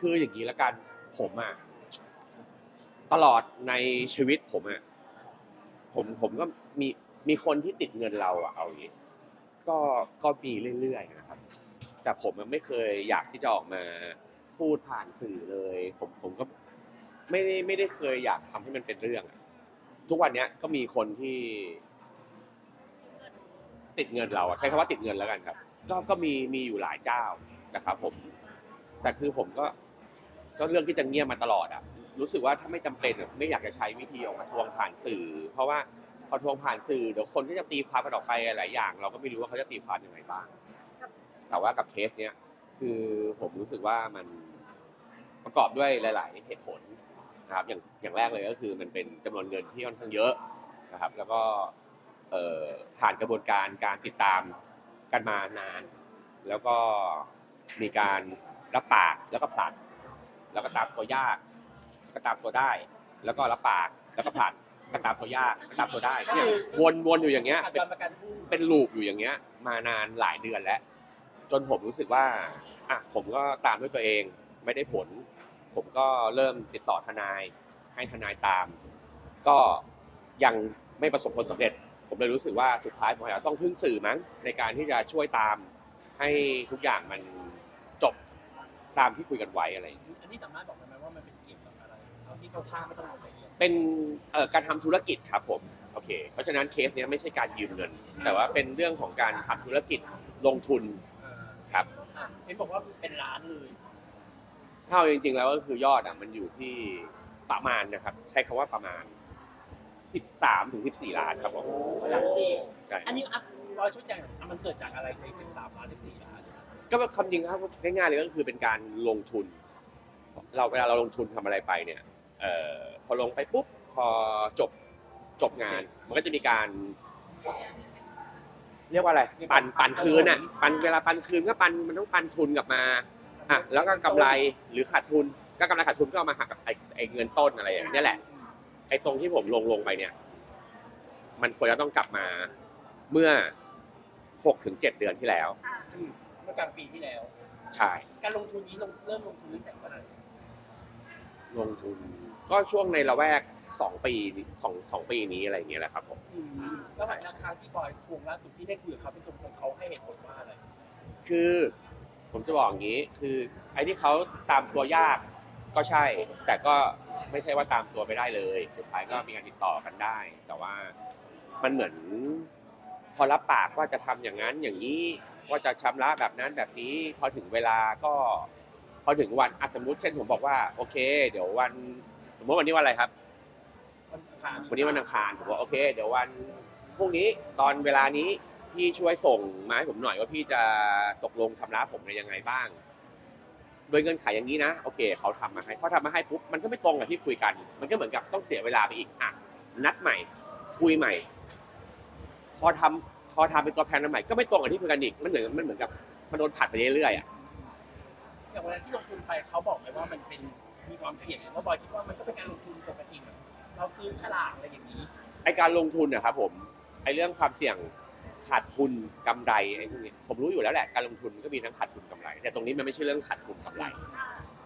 คืออย่างนี้ละกันผมอะตลอดในชีวิตผมอะผมผมก็มีมีคนที่ติดเงินเราอะเอาอย่างนี้ก็ก็มีเรื่อยๆนะครับ แต่ผมไม่เคยอยากที่จะออกมาพูดผ่านสื่อเลย ผมผมก็ไม่ได้ไม่ได้เคยอยากทำให้มันเป็นเรื่อง ทุกวันเนี้ยก็มีคนที่ ติดเงินเราอะใช้คำว่าติดเงินแล้วกันครับ ก็ก็มีมีอยู่หลายเจ้านะครับ ผม แต่คือผมก็ ก็เรื่องที่จะเงียบมาตลอดอะรู้สึกว่าถ้าไม่จำเป็นอะไม่อยากจะใช้วิธีออกมาทวงผ่านสื่อ เพราะว่าพอทวงผ่านสื่อเดี๋ยวคนก็จะตีความกันออกไปหลายอย่าง เราก็ไม่รู้ว่าเขาจะตีความยังไงบ้าง แต่ว่ากับเคสเนี้ยคือผมรู้สึกว่ามันประกอบด้วยหลาย ๆ เหตุผลนะครับอย่างอย่างแรกเลยก็คือมันเป็นจำนวนเงินที่ค่อนข้างเยอะนะครับ แล้วก็เอ่อผ่านกระบวนการการติดตามกันมานาน แล้วก็มีการรับปากแล้วก็ผลัด แล้วก็ตามตัวยาก ก็ตามตัวได้ แล้วก็รับปากแล้วก็ผลัดก็ตามตัวยากก็ตามตัวได้เนี่ยวนวนอยู่อย่างเงี้ยขาดเป็นการประกันผู้เป็นลูปอยู่อย่างเงี้ย มานานหลายเดือนแล้ว จนผมรู้สึกว่าอะผมก็ตามด้วยตัวเองไม่ได้ผล ผมก็เริ่มติดต่อทนาย ให้ทนายตาม ก็ยังไม่ประสบผลสำเร็จ ผมเลยรู้สึกว่าสุดท้ายผมอาจจะต้องพึ่งสื่อมั้งในการที่จะช่วยตามให้ทุกอย่างมันจบ ตามที่คุยกันไว้อะไรอย่างเงี้ยอันนี้สามารถบอกได้ไหมว่ามันเป็นเกี่ยวกับอะไรเอาที่เขาท่างไม่ต้องลงรายละเอียดเป็นเอ่อการทำธุรกิจครับผมโอเค เพราะฉะนั้นเคสเนี้ยไม่ใช่การยืมเงิน แต่ว่าเป็นเรื่องของการทำธุรกิจลงทุนอ่าครับ อะเห็นบอกว่าเป็นล้านเลยเท่าจริงๆแล้วก็คือยอดอะมันอยู่ที่ประมาณนะครับ ใช้คำว่าประมาณ 13ถึง14 ล้านครับผมล้านสี่ใช่อันนี้อะร้อยชุดใหญ่มันเกิดจากอะไรใน 13ล้าน14ล้าน ก็คำจริงครับง่ายๆเลยก็คือเป็นการลงทุน เราเวลาเราลงทุนทำอะไรไปเนี่ยเอ่อพอลงไปปุ๊บพอจบจบงาน มันก็จะมีการ เรียกว่าอะไร ปันปันคืนอะ ปันเวลาปันคืนก็ปันมันต้องปันทุนกลับมาอะแล้วก็กำไรหรือขาดทุน ก็กำไรขาดทุนก็เอามาหักกับไอ้เงินต้นอะไรอย่างเงี้ยแหละ ไอ้ตรงที่ผมลงลงไปเนี่ย มันควรจะต้องกลับมาเมื่อหกถึงเจ็ดเดือนที่แล้ว มเมื่อกลางปีที่แล้ว ใช่ การลงทุนนี้ลงเริ่มลงทุนตั้งแต่เมื่อไหร่ลงทุนก็ช่วงในละแวกสองปีสองสองปีนี้อะไรอย่างเงี้ยแหละครับผม อืมแล้วหลังจากครั้งที่บอยทวงล่าสุดที่ได้คุยกับเขาเป็นตรงๆเขาให้เหตุผลว่าอะไร คือผมจะบอกอย่างนี้คือไอ้ที่เขาตามตัวยากก็ใช่ แต่ก็ไม่ใช่ว่าตามตัวไม่ได้เลย สุดท้ายก็มีการติดต่อกันได้ แต่ว่ามันเหมือนพอรับปากว่าจะทำอย่างนั้นอย่างนี้ ว่าจะชำระแบบนั้นแบบนี้พอถึงเวลาก็พอถึงวันอะสมมติเช่นผมบอกว่าโอเค เดี๋ยววัน สมมติวันนี้วันอะไรครับมันขาดวันนี้วันอังคารผมว่าโอเค เดี๋ยววันพรุ่งนี้ตอนเวลานี้พี่ช่วยส่งมาให้ผมหน่อยว่าพี่จะตกลงชำระผมในยังไงบ้าง โดยเงื่อนไขอย่างนี้นะโอเคเขาทำมาให้พอทำมาให้ปุ๊บมันก็ไม่ตรงกับที่คุยกัน มันก็เหมือนกับต้องเสียเวลาไปอีกอะนัดใหม่ คุยใหม่ พอทำพ อทำเป็นตัวแทนใหม่ก็ไม่ตรงกับที่คุยกันอีกมันเหมือนมันเหมือนกับมันโดนผัดไปเรื่อยๆอะอย่างเวลาที่ลงทุนไปเขาบอกไหมว่ามันเป็นมีความเสี่ยงไหมว่าบอยคิดว่ามันก็เป็นการลงทุนปกติแบบเราซื้อฉลากอะไรอย่างนี้ไอการลงทุนนะครับผมไอเรื่องความเสี่ยงขาดทุนกำไรไอ้พวกนี้ผมรู้อยู่แล้วแหละการลงทุนมันก็มีทั้งขาดทุนกำไร แต่ตรงนี้มันไม่ใช่เรื่องขาดทุนกำไร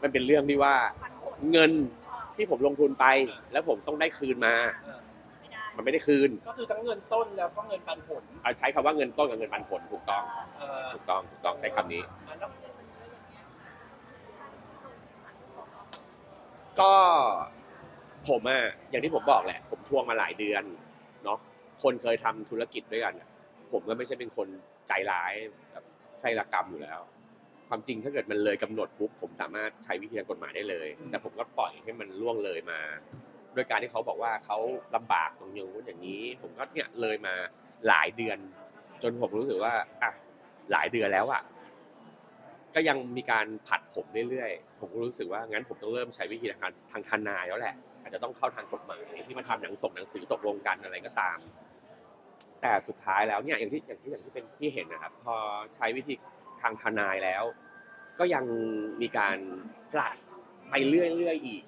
มันเป็นเรื่องที่ว่าเงินที่ผมลงทุนไป แล้วผมต้องได้คืนมาเออ มันไม่ได้คืนก็คือทั้งเงินต้นแล้วก็เงินปันผลเอาใช้คำว่าเงินต้นกับเงินปันผลถูกต้อง เอ่อถูกต้องถูกต้องใช้คำนี้อันนั้นก็ผมอะอย่างที่ผมบอกแหละ ผมทวงมาหลายเดือนเนาะคนเคยทำธุรกิจด้วยกันอะผมก็ไม่ใช่เป็นคนใจร้ายแบบใช่ระกรรมอยู่แล้ว ความจริงถ้าเกิดมันเลยกำหนดปุ๊บผมสามารถใช้วิธีทางกฎหมายได้เลย แต่ผมก็ปล่อยให้มันล่วงเลยมา โดยการที่เขาบอกว่าเขาลำบากตรงอย่างนู้นอย่างนี้ ผมก็เนี่ยเลยมาหลายเดือน จนผมรู้สึกว่าอะหลายเดือนแล้วอะก็ยังมีการผัดผมเรื่อยๆ ผมก็รู้สึกว่างั้นผมต้องเริ่มใช้วิธีทางทางทนายแล้วแหละ อาจจะต้องเข้าทางกฎหมายที่มาทำหนังส่งหนังสือตกลงกันอะไรก็ตาม แต่สุดท้ายแล้วเนี่ยอย่างที่อย่างที่อย่างที่เป็นที่เห็นนะครับ พอใช้วิธีทางทนายแล้ว ก็ยังมีการกลัดไปเรื่อยๆอีก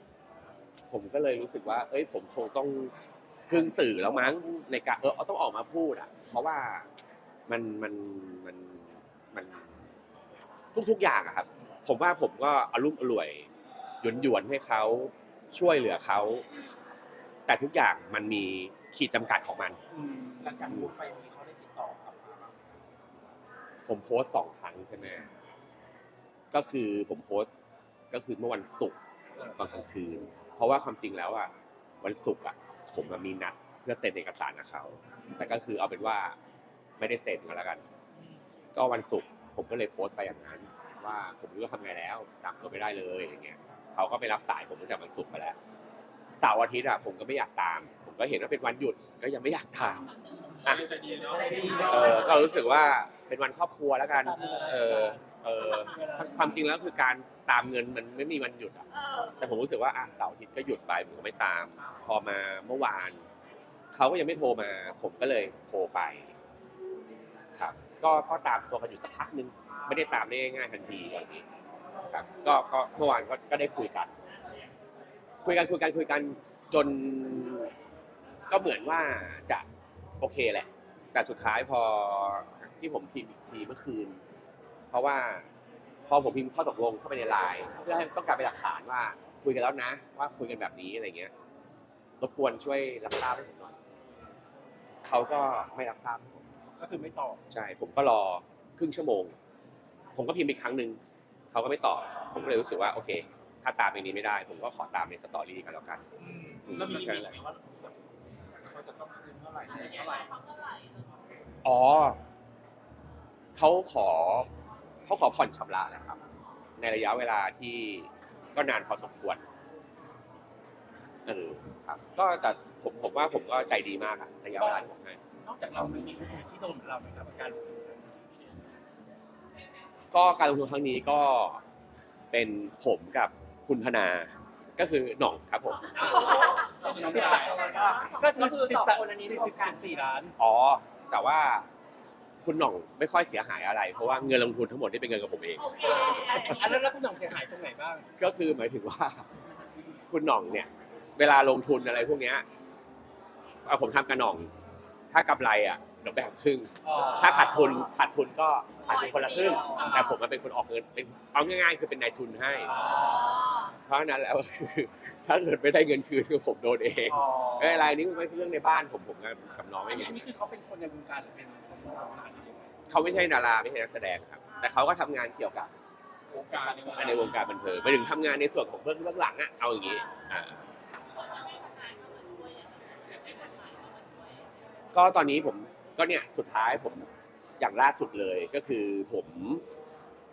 ผมก็เลยรู้สึกว่า เอ้ย ผมคงต้องพึ่งสื่อแล้วมั้งในการเออต้องออกมาพูดอะ เพราะว่ามันมันมันมันทุกๆอย่างอะครับ ผมว่าผมก็อารมุ่มอร่วยหยวนหยวนๆให้เขาช่วยเหลือเขาแต่ทุกอย่างมันมีขีดจำกัดของมันอืมหลังจากพูดไปมีเขาได้ติดต่อกลับมาบ้างไหมผมโพสต์สองครั้งใช่ไหมก็คือผมโพสต์ก็คือเมื่อวันศุกร์ตอนกลางคืน เพราะว่าความจริงแล้วอะวันศุกร์อะผมมีนัดเพื่อเซ็นเอกสารกับเขา แต่ก็คือเอาเป็นว่าไม่ได้เซ็นก็แล้วกัน ก็วันศุกร์ผมก็เลยโพสต์ไปอย่างนั้น ว่าผมรู้ว่าทำไงแล้วตามตัวไม่ได้เลยอย่างเงี้ยเขาก็ไปรับสายผมตั้งแต่วันศุกร์ไปแล้วเสาร์อาทิตย์อะผมก็ไม่อยากตาม ผมก็เห็นว่าเป็นวันหยุดก็ยังไม่อยากตาม อะใจดีเนาะใจดีเออก็รู้สึกว่าเป็นวันครอบครัวแล้วกัน เออ เออความจริงแล้วคือการตามเงินมันไม่มีวันหยุดอะ แต่ผมรู้สึกว่าอะเสาร์อาทิตย์ก็หยุดไปผมก็ไม่ตาม พอมาเมื่อวานเขาก็ยังไม่โทรมา ผมก็เลยโทรไป ครับ ก็ก็ตามตัวกันอยู่สักพักนึง ไม่ได้ตามได้ง่ายๆทันทีอย่างนี้ครับก็ก็เมื่อวานก็ก็ได้คุยกัน คุยกันคุยกันคุยกันจน ก็เหมือนว่าจะ โอเคแหละ แต่สุดท้ายพอที่ผมพิมพ์อีกทีเมื่อคืน เพราะว่าพอผมพิมพ์ข้อตกลงเข้าไปในไลน์เพื่อให้ต้องการเป็นหลักฐานว่าคุยกันแล้วนะ ว่าคุยกันแบบนี้อะไรเงี้ยรบกวนช่วยรับทราบให้ผมหน่อยเขาก็ไม่รับทราบให้ผมก็คือไม่ตอบใช่ ผมก็รอครึ่งชั่วโมง ผมก็พิมพ์อีกครั้งหนึ่งเขาก็ไม่ตอบ ผมก็เลยรู้สึกว่าโอเค ถ้าตามอย่างนี้ไม่ได้ ผมก็ขอตามในสตอรี่กันแล้วกัน แล้วมีลิมิตไหมว่าแบบ เขาจะต้องคืนเท่าไหร่เท่าไหร่อ๋อเขาขอเขาขอผ่อนชำระนะครับ ในระยะเวลาที่ก็นานพอสมควรเออครับ ก็แต่ผมผมว่าผมก็ใจดีมากอะระยะเวลาที่ผมให้นอกจากเรามันมีคนอื่นที่โดนเหมือนเราไหมครับกับการลงทุนก็การลงทุนครั้งนี้ก็เป็นผมกับคุณธนา ก็คือหน่องครับผมสิบสามก็คือสิบสามคนอันนี้สิบสิบสี่ล้าน อ๋อ แต่ว่าคุณหน่องไม่ค่อยเสียหายอะไร เพราะว่าเงินลงทุนทั้งหมดที่เป็นเงินกับผมเอง โอเคอันนั้นแล้วคุณหน่องเสียหายตรงไหนบ้าง ก็คือหมายถึงว่า คุณหน่องเนี่ย เวลาลงทุนอะไรพวกเนี้ยเอาผมทำกับหน่อง ถ้ากำไรอะเดี๋ยวแบ่งครึ่ง ถ้าขาดทุนขาดทุนก็ขาดทุนคนละครึ่ง แต่ผมมันเป็นคนออกเงินเป็นเอาง่ายๆ คือเป็นนายทุนให้ เพราะฉะนั้นแล้วคือถ้าเกิดไม่ได้เงินคืนคือผมโดนเองอ๋อไม่เป็นไรนี่มันเป็นเรื่องในบ้านผมผมกับน้องอัไม่นมีนี้อันนี้คือเขาเป็นคนในวงการหรือเป็นคนที่ทำงานอยู่เขาไม่ใช่ดาราไม่ใช่นักแสดงครับ แต่เขาก็ทำงานเกี่ยวกับวงการในในวงการบันเทิงไปถึงทำงานในส่วนของเบื้องเบื้องหลังอะเอาอย่างนี้อ่าก็ตอนนี้ผมก็เนี่ยสุดท้ายผมอย่างล่าสุดเลยก็คือผม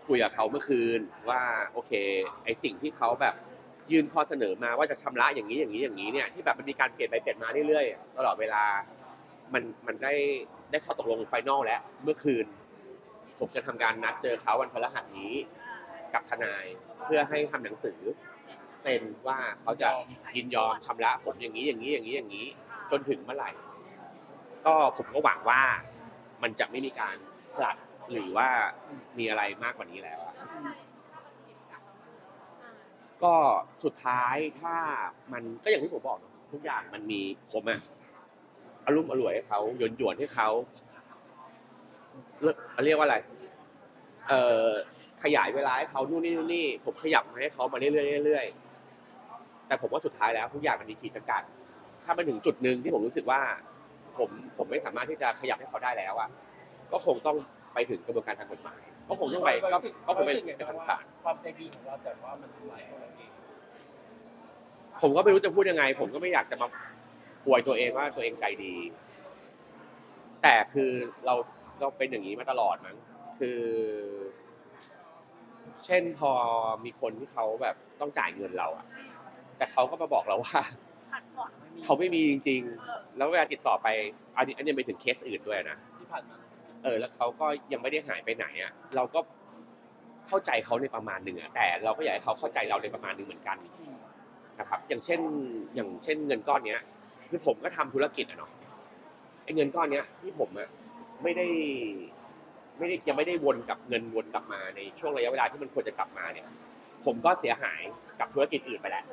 คุยกับเขาเมื่อคืนว่าโอเคไอสิ่งที่เขาแบบยื่นข้อเสนอมาว่าจะชำระอย่างนี้อย่างนี้อย่างนี้เนี่ยที่แบบมันมีการเปลี่ยนไปเปลี่ยนมาเรื่อยๆตลอดเวลามันมันได้ได้ข้อตกลงไฟนอลแล้วเมื่อคืน ผมจะทำการนัดเจอเขาวันพฤหัสนี้กับทนายเพื่อให้ทำหนังสือเซ็นว่าเขาจะยินยอมชำระผมอย่างนี้อย่างนี้อย่างนี้อย่างนี้ จนถึงเมื่อไหร่ ก็ผมก็หวังว่ามันจะไม่มีการผลัด หรือว่ามีอะไรมากกว่านี้แล้วอะก็สุดท้ายถ้ามันก็อย่างที่ผมบอกเนอะทุกอย่างมันมีผมอะอารมณ์อร่วยให้เขาหยวนหยวนๆให้เขาเรียกเรียกว่าอะไร เอ่อขยายเวลาให้เขานู่นนี่นู่นนี่ ผมขยับมาให้เขามาเรื่อยๆเรื่อยๆแต่ผมว่าสุดท้ายแล้วทุกอย่างมันมีขีดจำกัด ถ้ามันถึงจุดหนึ่งที่ผมรู้สึกว่า ผมผมไม่สามารถที่จะขยับให้เขาได้แล้วอะก็คงต้อง ไปถึงกระบวนการทางกฎหมายก็คงต้องไปก็ก็คงไปรู้สึกไงไปบ้างทางว่าศาลความใจดีของเราแต่ว่ามันทำลายตัวเราเองผมก็ไม่รู้จะพูดยังไง ผมก็ไม่อยากจะมาป่วยตัวเองว่าตัวเองใจดี แต่คือเราเราเป็นอย่างนี้มาตลอดมั้งคือ เช่นพอมีคนที่เขาแบบต้องจ่ายเงินเราอะแต่เขาก็มาบอกเราว่าผัดก่อนเขาไม่มีจริง ๆ แล้วเวลาติดต่อไป อันนี้อันนี้ไปถึงเคสอื่นด้วยนะ ที่ผ่านมา เออแล้วเขาก็ยังไม่ได้หายไปไหนอะเราก็เข้าใจเขาในประมาณหนึ่งอะแต่เราก็อยากให้เขาเข้าใจเราในประมาณหนึ่งเหมือนกันนะครับ อย่างเช่นอย่างเช่นเงินก้อนเนี้ยคือผมก็ทำธุรกิจอะเนาะไอ้เงินก้อนเนี้ยที่ผมอะไม่ได้ไม่ได้ยังไม่ได้วนกับเงินวนกลับมาในช่วงระยะเวลาที่มันควรจะกลับมาเนี่ย ผมก็เสียหายกับธุรกิจอื่นไปแล้ว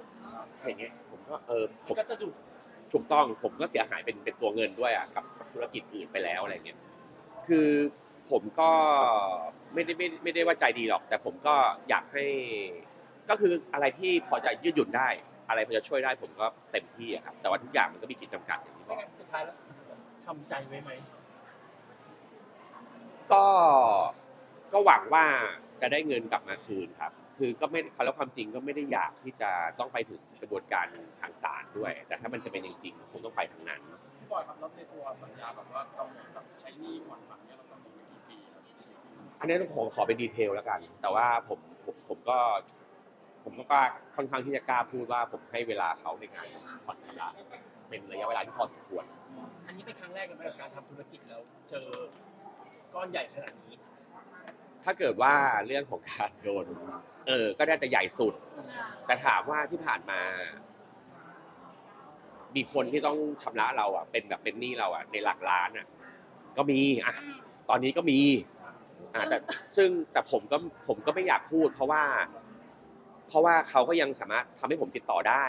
อย่างเงี้ยผมก็เออผมก็สะดุดถูกต้องผมก็เสียหายเป็นเป็นตัวเงินด้วยอะกับกับธุรกิจอื่นไปแล้วอะไรเงี้ย คือผมก็ไม่ได้ไม่ไม่ได้ว่าใจดีหรอก แต่ผมก็อยากให้ ก็คืออะไรที่พอจะยืดหยุ่นได้ อะไรพอจะช่วยได้ผมก็เต็มที่อะครับ แต่ว่าทุกอย่างมันก็มีขีดจำกัดอย่างที่บไม่อกงั้นสุดท้ายแล้วทำใจไว้ไหม ก็ก็หวังว่าจะได้เงินกลับมาคืนครับ คือก็ไม่แล้วความจริงก็ไม่ได้อยากที่จะต้องไปถึงกระบวนการทางศาลด้วย แต่ถ้ามันจะเป็นจริงๆคงต้องไป อันนี้ต้องขอขอเป็นดีเทลแล้วกัน แต่ว่าผมผมผมก็ ผมก็กล้าค่อนข้างที่จะกล้าพูดว่าผมให้เวลาเขาในการผ่อนชำระเป็นระยะเวลาที่พอสมควร อันนี้เป็นครั้งแรกเลยไหมกับการทำธุรกิจแล้วเจอก้อนใหญ่ขนาดนี้ ถ้าเกิดว่าเรื่องของการโดน เออ ก็ได้แต่ใหญ่สุด แต่ถามว่าที่ผ่านมา มีคนที่ต้องชำระเราอะ เป็นแบบเป็นหนี้เราอะในหลักล้านอะ ก็มีอะ ตอนนี้ก็มี อ่าแต่ซึ่งแต่ผมก็ผมก็ไม่อยากพูด เพราะว่า เพราะว่าเขาก็ยังสามารถทำให้ผมติดต่อได้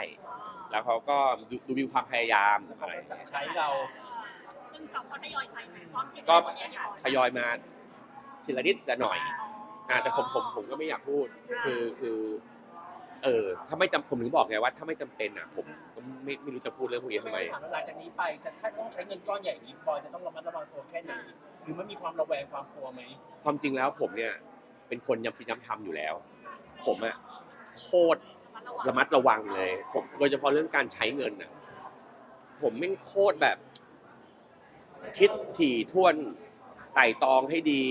แล้วเขาก็ดูดูมีความพยายามแล้วอะเขาไรก็ใช้เรา ซึ่งเขาก็ทยอยใช้ไหมพร้อมที่ก็จะทยอยทยอยมาทีละนิดทีละหน่อยอ่าแต่ผมผมผมก็ไม่อยากพูด คือคือ เออถ้าไม่จำผมถึงบอกไงว่า ถ้าไม่จำเป็นอะ ผม ก็ไม่ไม่รู้จะพูดเรื่องพวกนี้ทำไม ถามว่าหลังจากนี้ไปจะถ้าต้องใช้เงินก้อนใหญ่นี้บอยจะต้องระมัดระวังตัวแค่ไหนหรือมันมีความระแวงความกลัวไหมความจริงแล้วผมเนี่ยเป็นคนย้ำคิดย้ำทำอยู่แล้ว ผมอะโคตรระมัดระวังเลย ผมโดยเฉพาะเรื่องการใช้เงินอะผมไม่งโคตรแบบ คิดถี่ถ้วนไต่ตองให้ดี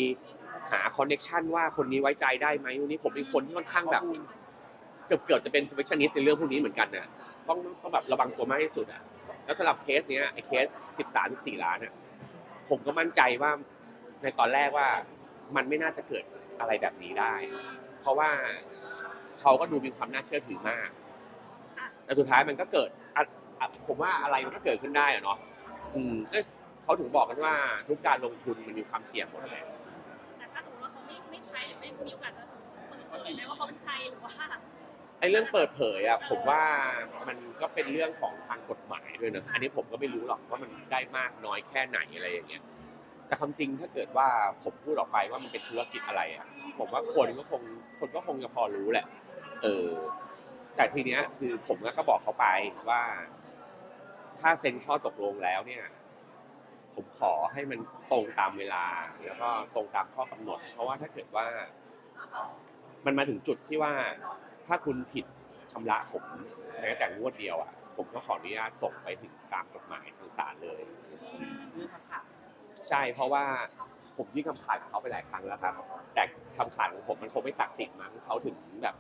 หาคอนเน็ชันว่าคนนี้ไว้ใจได้ไหมวันนี้ผมเป็นคนที่ค่อนข้างแบบ เกือบเกือบจะเป็น perfectionist ในเรื่องพวกนี้เหมือนกันน่ะ ต้องต้องแบบระวังตัวมากที่สุดอะแล้วสำหรับเคสเนี้ยไอ้เคส13 14ล้านอะผมก็มั่นใจว่าในตอนแรกว่ามันไม่น่าจะเกิดอะไรแบบนี้ได้ เพราะว่าเขาก็ดูมีความน่าเชื่อถือมาก แต่สุดท้ายมันก็เกิดอะอะผมว่าอะไรมันก็เกิดขึ้นได้อะเนาะอืมก็เขาถึงบอกกันว่าทุกการลงทุนมันมีความเสี่ยงหมดเลย แต่ถ้าสมมติว่าเขาไม่ไม่ใช้ไม่มีโอกาสจะเปิดเผยไหมว่าเขาเป็นใครหรือว่า ไอ้เรื่องเปิดเผยอะผมว่ามันก็เป็นเรื่องของทางกฎหมายด้วยนะอันนี้ผมก็ไม่รู้หรอกว่ามันได้มากน้อยแค่ไหนอะไรอย่างเงี้ยแต่ความจริงถ้าเกิดว่าผมพูดออกไปว่ามันเป็นธุรกิจอะไรอะผมว่าคนก็คงคนก็คงจะพอรู้แหละ เออแต่ทีเนี้ยคือผมก็บอกเขาไปว่า ถ้าเซ็นข้อตกลงแล้วเนี่ย ผมขอให้มันตรงตามเวลา แล้วก็ตรงตามข้อกำหนด เพราะว่าถ้าเกิดว่า มันมาถึงจุดที่ว่า ถ้าคุณผิดชำระผมแม้แต่งวดเดียวอะผมก็ขออนุญาตส่งไปถึงตามกฎหมายทางศาลเลยใช่เพราะว่าผมยื่นคำขาดกับเขาไปหลายครั้งแล้วครับ แต่คำขาดของผมมันคงไม่ศักดิ์สิทธิ์มั้งเขาถึงแบบ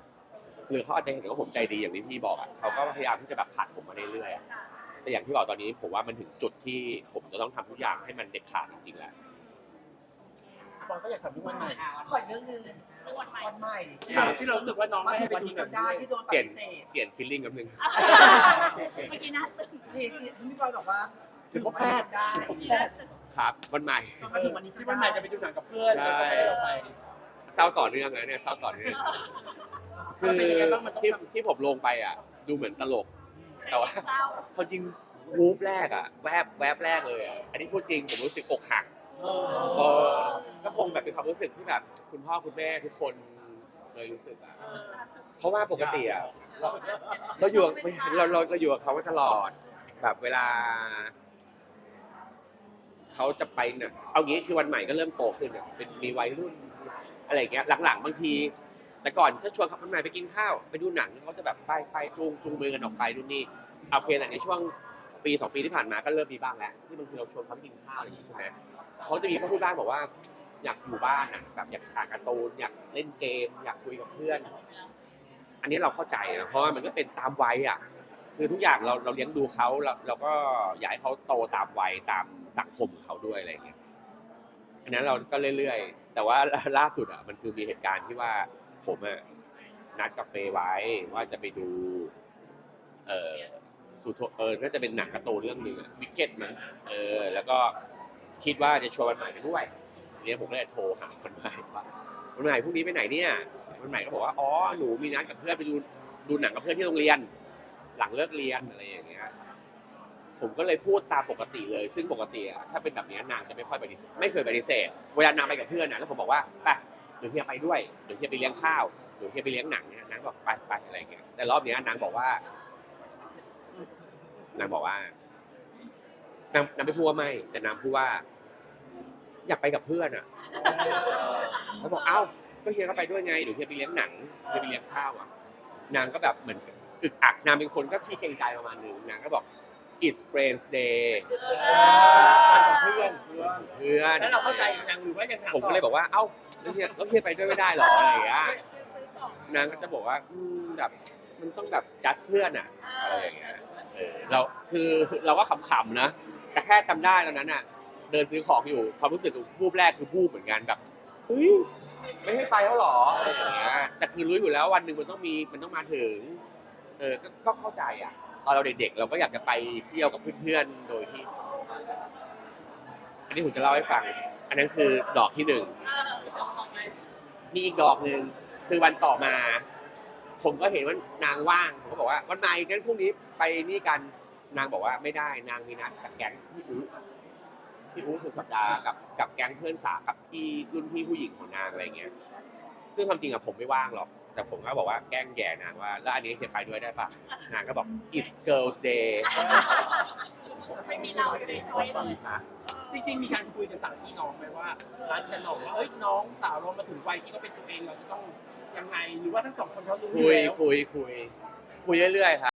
หรือเขาอาจจะเห็นว่าผมใจดีอย่างที่พี่บอกอะเขาก็พยายามที่จะแบบผลักผมมาเรื่อยๆอะแต่อย่างที่บอกตอนนี้ผมว่ามันถึงจุดที่ผมจะต้องทำทุกอย่างให้มันเด็ดขาดจริงๆแล้วบอยก็อยากทำทุกวันใหม่ขออีกเรื่องหนึง วันใหม่วันใหม่ที่เราที่เรารู้สึกว่าน้องมาไม่ถึให้งไปวันดูนี้หนัจงนได้ด้วยที่โดนปเปลี่ยนฏิเสธเปลี่ยนฟีลลิ่งกับนึง เมื่อกี้น่าตื่นที่ที่พี่บอยบอกว่าถึงว่าแพทย์ได้เมื่อกี้น่าตื่นครับวันใหม่ มาถึงวันนี้ที่วันใหม่จะไปดูหนังกับเพื่อนแล้วก็ไม่ให้เราไป เศร้าต่อเนื่องเลยเนี่ยเศร้าต่อเนื่องคืมันอเป็นยังไงบ้างมันต้องที่ทำ ที่ผมลงไปอะ ดูเหมือนตลก แต่ว่าเศร้าความจริงวูบแรกอะ แวบแวบแรกเลยอะ อันนี้พูดจริงผมรู้สึกอกหัก เออก็คงแบบเป็นความรู้สึกที่แบบคุณพ่อคุณแม่ทุกคนเคยรู้สึกอะเพราะว่าปกติอะเราเราอยู่กับเราเราเราอยู่กับเขามาตลอด แบบเวลาเขาจะไปเนี่ยเอางี้คือวันใหม่ก็เริ่มโตขึ้นอะเป็นมีวัยรุ่นอะไรอย่างเงี้ยหลังๆบางที แต่ก่อนจะชวนเขาวันใหม่ไปกินข้าวไปดูหนังเขาจะแบบไปไปจูงจูงมือกันออกไปดูนนี่เอาโอเคแต่ในช่วงปีสองปีที่ผ่านมาก็เริ่มมีบ้างแล้วที่บางทีเราชวนเขาไปกินข้าวอะไรอย่างงี้ใช่ไหม เขาจะมีพูดบ้างบอกว่า อยากอยู่บ้านอะแบบอยากอ่านการ์ตูนอยากเล่นเกม อยากคุยกับเพื่อน อันนี้เราเข้าใจนะเพราะว่ามันก็เป็นตามวัยอะ คือทุกอย่างเราเราเลี้ยงดูเขาเราเราก็อยากให้เขาโตตามวัยตามสังคมของเขาด้วยอะไรอย่างเงี้ยอันนั้นเราก็เรื่อยๆ แต่ว่าล่าสุดอะมันคือมีเหตุการณ์ที่ว่าผมอะนัดกับเฟไว้ว่าจะไปดู เออสุโธเออน่าจะเป็นหนังการ์ตูนเรื่องหนึ่งอวิกเก็ตมั้งเออ แล้วก็ คิดว่าจะชวนวันใหม่ไปด้วยทีนี้ผมก็เลยโทรหาวันใหม่ว่าวันใหม่พรุ่งนี้ไปไหนเนี่ยวันใหม่ก็บอกว่าอ๋อหนูมีนัดกับเพื่อนไปดูดูหนังกับเพื่อนที่โรงเรียน หลังเลิกเรียนอะไรอย่างเงี้ยผมก็เลยพูดตามปกติเลย ซึ่งปกติอะถ้าเป็นแบบนี้นางจะไม่ค่อยปฏิเสธไม่เคยปฏิเสธเวลานางไปกับเพื่อนนะแล้วผมบอกว่าไปเดี๋ยวเฮียไปด้วยเดี๋ยวเฮียไปเลี้ยงข้าวเดี๋ยวเฮียไปเลี้ยงหนังเนี่ยนางบอกไปไปอะไรเงี้ยแต่รอบนี้นางบอกว่านางบอกว่านางนางไม่พูดว่าไม่แต่นางพูดว่า อยากไปกับเพื่อนอะแล้วบอกเอ้าก็เฮียก็ไปด้วยไงเดี๋ยวเฮียไปเลี้ยงหนังเฮียไปเลี้ยงข้าวอะนางก็แบบเหมือนอึกอักนางเป็นคนก็ขี้เกรงใจประมาณนึงนางก็บอก it's friends day ไปกับเพื่อนเพื่อนแล้วเราเข้าใจยังหรือว่ายังถามผมก็เลยบอกว่าเอ้าแล้วเฮียแล้วเฮียไปด้วยไม่ได้เหรออะไรอย่างเงี้ยนางก็จะบอกว่าอืมแบบมันต้องแบบ just เพื่อนอะอะไรอย่างเงี้ยเออเราคือเราก็ขำๆนะ แต่แค่จำได้ตอนนั้นอะ เดินซื้อของอยู่ความรู้สึกบูบแรกคือบูบเหมือนกันแบบเฮ้ยไม่ให้ไปแล้วหรออะไรอย่างเงี้ยแต่คือรู้อยู่แล้ววันหนึ่งมันต้องมีมันต้องมาถึง เออก็เข้าใจอะ ตอนเราเด็กๆ เราก็อยากจะไปเที่ยวกับเพื่อนๆโดยที่ อันนี้ผมจะเล่าให้ฟัง อันนั้นคือดอกที่หนึ่งมีอีกดอกหนึ่งคือวันต่อมา ผมก็เห็นว่านางว่างผมก็บอกว่าวันไหนงั้นพรุ่งนี้ไปนี่กันนางบอกว่าไม่ได้นางมีนัดกับแก๊งพี่อู๋ พี่อู๋สุดสัปดาห์กับกับแก๊งเพื่อนสาวกับพี่รุ่นพี่ผู้หญิงของนางอะไรเงี้ย ซึ่งความจริงอะผมไม่ว่างหรอก แต่ผมก็บอกว่าแกล้งแย่นางว่า แล้วอันนี้เขียนไปด้วยได้ปะนางก็บอก it's girls day ไม่มีเราอยู่ในช้อยเลยนะจริงๆ มีการคุยกันสั่งพี่น้องไหมว่าร้านกันหนองว่าเอ้ยน้องสาวเรามาถึงวัยที่เขาเป็นตัวเองเราจะต้องยังไงหรือว่าทั้งสองคนเขารู้อคุยู่ยแล้ว คุยคุยคุยเรื่อยๆครับ